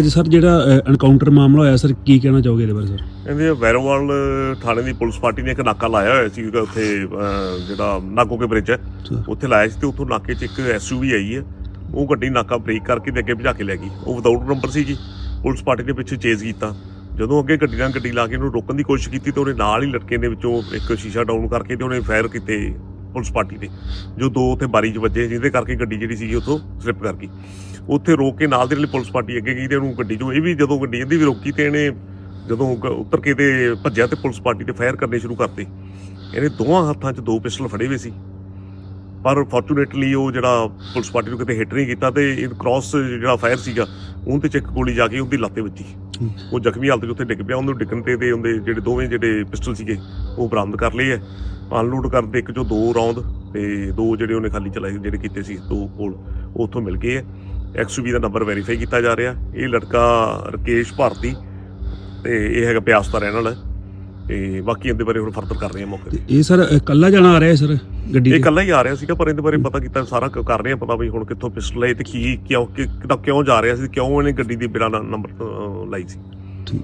ਅੱਜ ਸਰ ਜਿਹੜਾ ਐਨਕਾਊਂਟਰ ਮਾਮਲਾ ਹੋਇਆ ਸਰ ਕੀ ਕਹਿਣਾ ਚਾਹੋਗੇ ਇਹਦੇ ਬਾਰੇ ਸਰ? ਇਹਦੇ ਵੈਰੋਵਾਲ ਥਾਣੇ ਦੀ ਪੁਲਿਸ ਪਾਰਟੀ ਨੇ ਇੱਕ ਨਾਕਾ ਲਾਇਆ ਹੋਇਆ ਸੀ ਉੱਥੇ ਜਿਹੜਾ ਨਾਗੋ ਕੇ ਬ੍ਰਿਜ ਹੈ। ਉੱਥੇ ਲਾਇਆ ਸੀ ਤੇ ਉੱਥੋਂ ਨਾਕੇ 'ਚ ਇੱਕ ਐਸਯੂਵੀ ਆਈ ਹੈ ਉਹ ਗੱਡੀ ਨਾਕਾ ਬ੍ਰੇਕ ਕਰਕੇ ਤੇ ਅੱਗੇ ਭਜਾ ਕੇ ਲੈ ਗਈ। ਉਹ ਵਿਦਆਊਟ ਨੰਬਰ ਸੀ ਜੀ ਪੁਲਿਸ ਪਾਰਟੀ ਨੇ ਪਿੱਛੇ ਚੇਜ਼ ਕੀਤਾ। ਜਦੋਂ ਅੱਗੇ ਗੱਡੀ ਨਾਲ ਗੱਡੀ ਲਾ ਕੇ ਉਹਨੂੰ ਰੋਕਣ ਦੀ ਕੋਸ਼ਿਸ਼ ਕੀਤੀ ਤੇ ਉਹਨੇ ਨਾਲ ਹੀ ਲਟਕੇ ਦੇ ਵਿੱਚੋਂ ਇੱਕ ਸ਼ੀਸ਼ਾ ਡਾਊਨ ਕਰਕੇ ਤੇ ਉਹਨੇ ਫਾਇਰ ਕੀਤੇ। ਪੁਲਿਸ ਪਾਰਟੀ ਤੇ ਜੋ ਦੋ ਉੱਥੇ ਬਾਰੀ 'ਚ ਵੱਜੇ, ਜਿਹਦੇ ਕਰਕੇ ਗੱਡੀ ਜਿਹੜੀ ਸੀਗੀ ਉੱਥੋਂ ਸਲਿੱਪ ਕਰ ਗਈ। ਉੱਥੇ ਰੋਕ ਕੇ ਨਾਲ ਦੇ ਲਈ ਪੁਲਿਸ ਪਾਰਟੀ ਅੱਗੇ ਗਈ ਤੇ ਉਹਨੂੰ ਗੱਡੀ 'ਚੋਂ, ਇਹ ਵੀ ਜਦੋਂ ਗੱਡੀ ਇਹਦੀ ਵੀ ਰੋਕੀ ਤੇ ਇਹਨੇ ਜਦੋਂ ਉੱਤਰ ਕੇ ਤੇ ਭੱਜਿਆ ਤੇ ਪੁਲਿਸ ਪਾਰਟੀ ਤੇ ਫਾਇਰ ਕਰਨੇ ਸ਼ੁਰੂ ਕਰਤੇ। ਇਹਨੇ ਦੋਵਾਂ ਹੱਥਾਂ 'ਚ ਦੋ ਪਿਸਟਲ ਫੜੇ ਹੋਏ ਸੀ। ਪਰ ਫੋਰਚੂਨੇਟਲੀ ਉਹ ਜਿਹੜਾ ਪੁਲਿਸ ਪਾਰਟੀ ਨੂੰ ਕਿਤੇ ਹਿੱਟ ਨਹੀਂ ਕੀਤਾ ਤੇ ਇਹ ਕ੍ਰਾਸ ਜਿਹੜਾ ਫਾਇਰ ਸੀਗਾ ਉਹਦੇ ਤੇ ਚੱਕ ਗੋਲੀ ਜਾ ਕੇ ਉਹਦੀ ਲੱਤੇ ਵੱਜੀ ਹੂੰ। ਉਹ ਜ਼ਖਮੀ ਹਾਲਤ 'ਚ ਉੱਥੇ ਡਿੱਗ ਪਿਆ ਉਹਨੂੰ ਡਿੱਗਣ ਤੇ ਤੇ ਉਹਦੇ ਜਿਹੜੇ ਦੋਵੇਂ ਜਿਹੜੇ ਪਿਸਟਲ ਸੀਗੇ ਉਹ ਬਰਾਮਦ ਕਰ ਲਏ ਐ ਅਨਲੋਡ ਕਰਦੇ ਇੱਕ ਚੋਂ ਦੋ ਰੌਂਦ ਤੇ ਦੋ ਜਿਹੜੇ ਉਹਨੇ ਖਾਲੀ ਚਲਾਏ ਜਿਹੜੇ ਕੀਤੇ ਸੀ ਦੋ ਕੋਲ ਉਹ ਉੱਥੋਂ ਮਿਲ ਗਏ ਐ ਐਕਸਯੂਵੀ ਦਾ ਨੰਬਰ ਵੈਰੀਫਾਈ ਕੀਤਾ ਜਾ ਰਿਹਾ ਇਹ ਲੜਕਾ ਰਕੇਸ਼ ਭਾਰਤੀ ਤੇ ਇਹ ਹੈਗਾ ਬਿਆਸ ਦਾ ਰਹਿਣ ਵਾਲਾ ਹੈ। ਤੇ ਬਾਕੀ ਇਹਦੇ ਬਾਰੇ ਹੁਣ ਫਰਦਰ ਕਰ ਰਹੇ ਹਾਂ ਮੌਕੇ ਤੇ। ਇਹ ਸਰ ਇਕੱਲਾ ਜਾਣਾ ਆ ਰਿਹਾ ਹੈ ਸਰ ਗੱਡੀ ਇਹ ਤੇ? ਇਕੱਲਾ ਹੀ ਆ ਰਿਹਾ ਸੀਗਾ ਪਰ ਇਹਦੇ ਬਾਰੇ ਪਤਾ ਕੀਤਾ ਸਾਰਾ ਕ- ਕਰ ਰਹੇ ਆ ਪਤਾ ਵੀ ਹੁਣ ਕਿੱਥੋਂ ਪਿਸਟਲ ਹੈ ਤੇ ਕੀ ਕਿਉਂ ਕਿ- ਕਿੱਦਾਂ- ਕਿਉਂ ਜਾ ਰਿਹਾ ਸੀ ਕਿਉਂ ਇਹਨੇ ਗੱਡੀ ਦੀ ਬਿਨਾਂ ਨੰਬਰ ਲਾਈ ਸੀ। ਠੀਕ।